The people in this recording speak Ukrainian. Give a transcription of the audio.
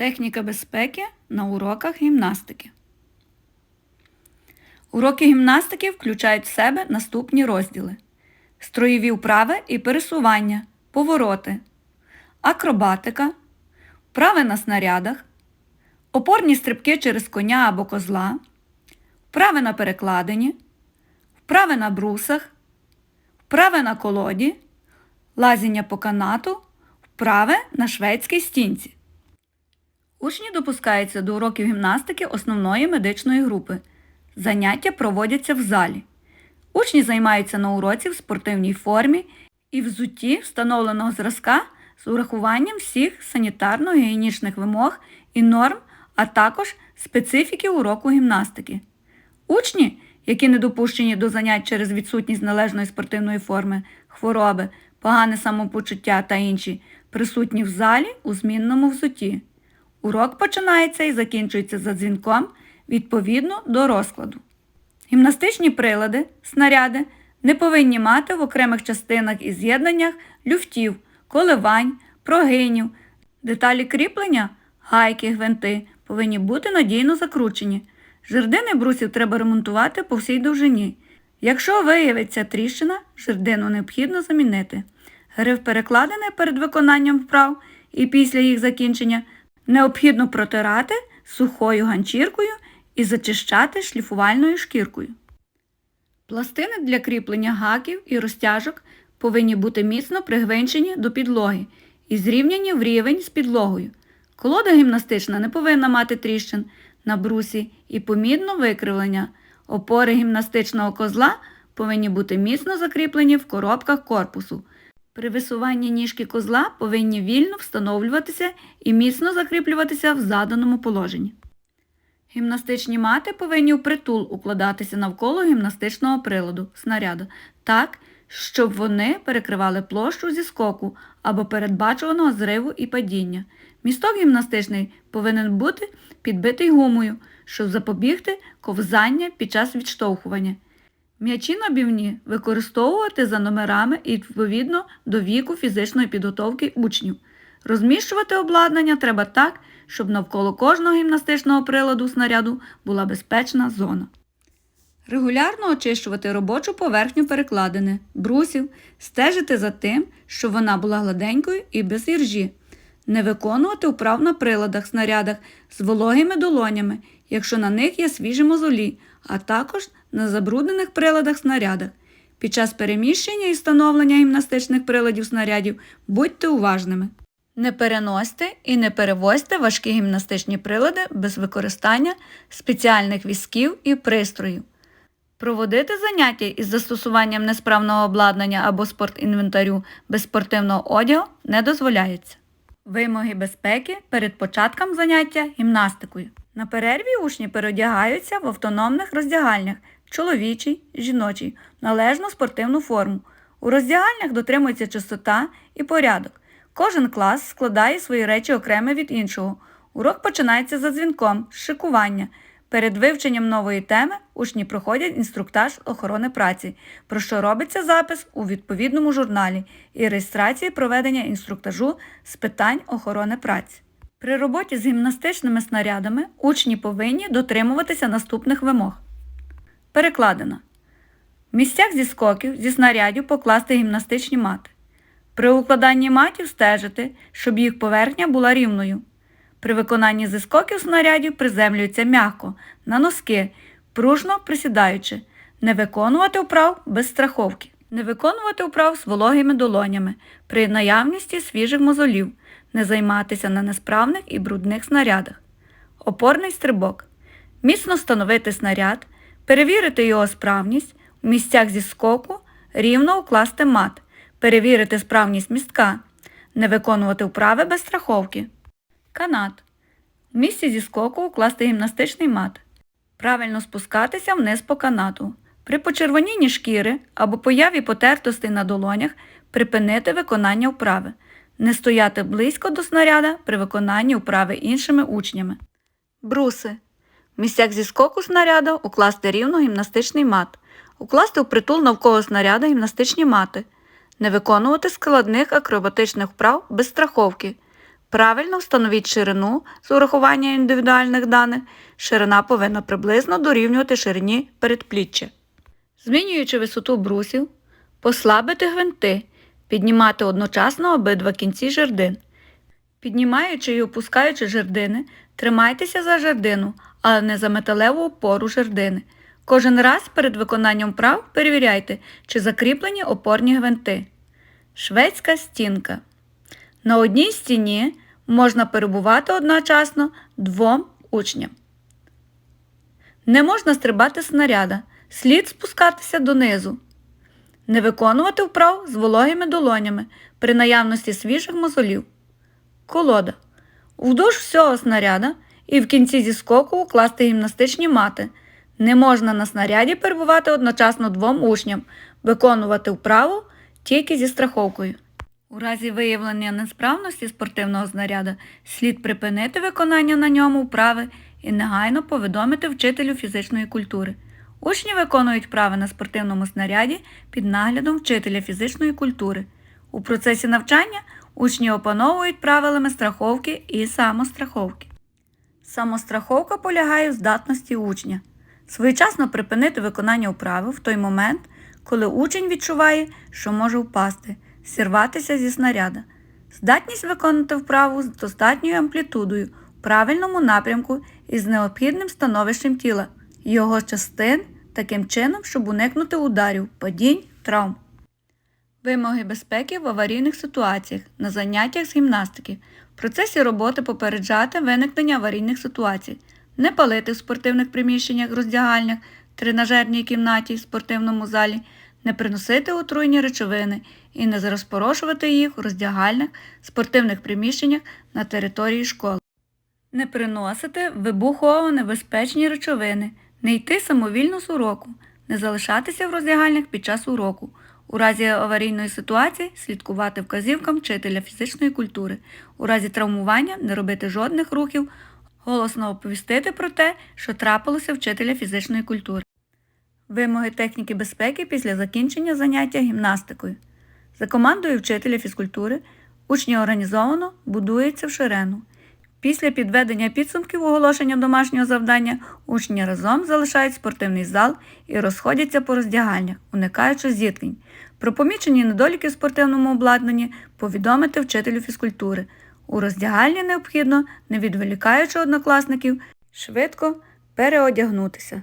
Техніка безпеки на уроках гімнастики. Уроки гімнастики включають в себе наступні розділи: строєві вправи і пересування, повороти, акробатика, вправи на снарядах, опорні стрибки через коня або козла, вправи на перекладині, вправи на брусах, вправи на колоді, лазіння по канату, вправи на шведській стінці. Учні допускаються до уроків гімнастики основної медичної групи. Заняття проводяться в залі. Учні займаються на уроці в спортивній формі і взутті встановленого зразка з урахуванням всіх санітарно-гігієнічних вимог і норм, а також специфіки уроку гімнастики. Учні, які не допущені до занять через відсутність належної спортивної форми, хвороби, погане самопочуття та інші, присутні в залі у змінному взутті. Урок починається і закінчується за дзвінком відповідно до розкладу. Гімнастичні прилади, снаряди не повинні мати в окремих частинах і з'єднаннях люфтів, коливань, прогинів. Деталі кріплення, гайки, гвинти повинні бути надійно закручені. Жердини брусів треба ремонтувати по всій довжині. Якщо виявиться тріщина, жердину необхідно замінити. Гриф перекладини перед виконанням вправ і після їх закінчення необхідно протирати сухою ганчіркою і зачищати шліфувальною шкіркою. Пластини для кріплення гаків і розтяжок повинні бути міцно пригвинчені до підлоги і зрівняні в рівень з підлогою. Колода гімнастична не повинна мати тріщин на брусі і помідно викривлення. Опори гімнастичного козла повинні бути міцно закріплені в коробках корпусу. При висуванні ніжки козла повинні вільно встановлюватися і міцно закріплюватися в заданому положенні. Гімнастичні мати повинні впритул укладатися навколо гімнастичного приладу снаряду так, щоб вони перекривали площу зі скоку або передбачуваного зриву і падіння. Місток гімнастичний повинен бути підбитий гумою, щоб запобігти ковзання під час відштовхування. М'ячі набівні використовувати за номерами і відповідно до віку фізичної підготовки учнів. Розміщувати обладнання треба так, щоб навколо кожного гімнастичного приладу снаряду була безпечна зона. Регулярно очищувати робочу поверхню перекладини, брусів, стежити за тим, щоб вона була гладенькою і без іржі. Не виконувати вправ на приладах, снарядах з вологими долонями, якщо на них є свіжі мозолі, а також на забруднених приладах снарядах. Під час переміщення і встановлення гімнастичних приладів снарядів будьте уважними. Не переносьте і не перевозьте важкі гімнастичні прилади без використання спеціальних візків і пристроїв. Проводити заняття із застосуванням несправного обладнання або спортінвентарю без спортивного одягу не дозволяється. Вимоги безпеки перед початком заняття гімнастикою. На перерві учні переодягаються в автономних роздягальнях чоловічий, жіночий, належну спортивну форму. У роздягальнях дотримується чистота і порядок. Кожен клас складає свої речі окремо від іншого. Урок починається за дзвінком, з шикування. Перед вивченням нової теми учні проходять інструктаж охорони праці, про що робиться запис у відповідному журналі і реєстрації проведення інструктажу з питань охорони праці. При роботі з гімнастичними снарядами учні повинні дотримуватися наступних вимог. Перекладено. В місцях зі скоків зі снарядів покласти гімнастичні мати. При укладанні матів стежити, щоб їх поверхня була рівною. При виконанні зі скоків снарядів приземлюються м'яко, на носки, пружно присідаючи, не виконувати вправ без страховки, не виконувати вправ з вологими долонями при наявності свіжих мозолів, не займатися на несправних і брудних снарядах. Опорний стрибок. Міцно встановити снаряд, перевірити його справність, в місцях зі скоку рівно укласти мат, перевірити справність містка, не виконувати вправи без страховки. Канат. В місці зі скоку укласти гімнастичний мат. Правильно спускатися вниз по канату. При почервонінні шкіри або появі потертостей на долонях припинити виконання вправи. Не стояти близько до снаряда при виконанні вправи іншими учнями. Бруси. Місцях зі скоку снаряда укласти рівно гімнастичний мат. Укласти впритул навколо снаряда гімнастичні мати. Не виконувати складних акробатичних вправ без страховки. Правильно встановіть ширину з урахуванням індивідуальних даних. Ширина повинна приблизно дорівнювати ширині передпліччя. Змінюючи висоту брусів, послабити гвинти, піднімати одночасно обидва кінці жердин. Піднімаючи і опускаючи жердини, тримайтеся за жердину, але не за металеву опору жердини. Кожен раз перед виконанням прав перевіряйте, чи закріплені опорні гвинти. Шведська стінка. На одній стіні можна перебувати одночасно двом учням. Не можна стрибати снаряда, слід спускатися донизу. Не виконувати вправ з вологими долонями при наявності свіжих мозолів. Колода. Вдовж всього снаряда і в кінці зі скоку укласти гімнастичні мати. Не можна на снаряді перебувати одночасно двом учням, виконувати вправу тільки зі страховкою. У разі виявлення несправності спортивного знаряда слід припинити виконання на ньому вправи і негайно повідомити вчителю фізичної культури. Учні виконують вправи на спортивному снаряді під наглядом вчителя фізичної культури. У процесі навчання учні опановують правилами страховки і самостраховки. Самостраховка полягає в здатності учня своєчасно припинити виконання вправи в той момент, коли учень відчуває, що може впасти, сірватися зі снаряда. Здатність виконати вправу з достатньою амплітудою в правильному напрямку і з необхідним становищем тіла, його частин таким чином, щоб уникнути ударів, падінь, травм. Вимоги безпеки в аварійних ситуаціях на заняттях з гімнастики. В процесі роботи попереджати виникнення аварійних ситуацій, не палити в спортивних приміщеннях, роздягальнях, тренажерній кімнаті, спортивному залі, не приносити отруйні речовини і не розпорошувати їх в роздягальних, спортивних приміщеннях на території школи. Не приносити вибухово-небезпечні речовини, не йти самовільно з уроку, не залишатися в роздягальнях під час уроку. У разі аварійної ситуації слідкувати вказівкам вчителя фізичної культури. У разі травмування не робити жодних рухів, голосно оповістити про те, що трапилося вчителя фізичної культури. Вимоги техніки безпеки після закінчення заняття гімнастикою. За командою вчителя фізкультури учні організовано будуються в ширену. Після підведення підсумків оголошення домашнього завдання учні разом залишають спортивний зал і розходяться по роздягальнях, уникаючи зіткнень. Про помічені недоліки в спортивному обладнанні повідомити вчителю фізкультури. У роздягальні необхідно, не відволікаючи однокласників, швидко переодягнутися.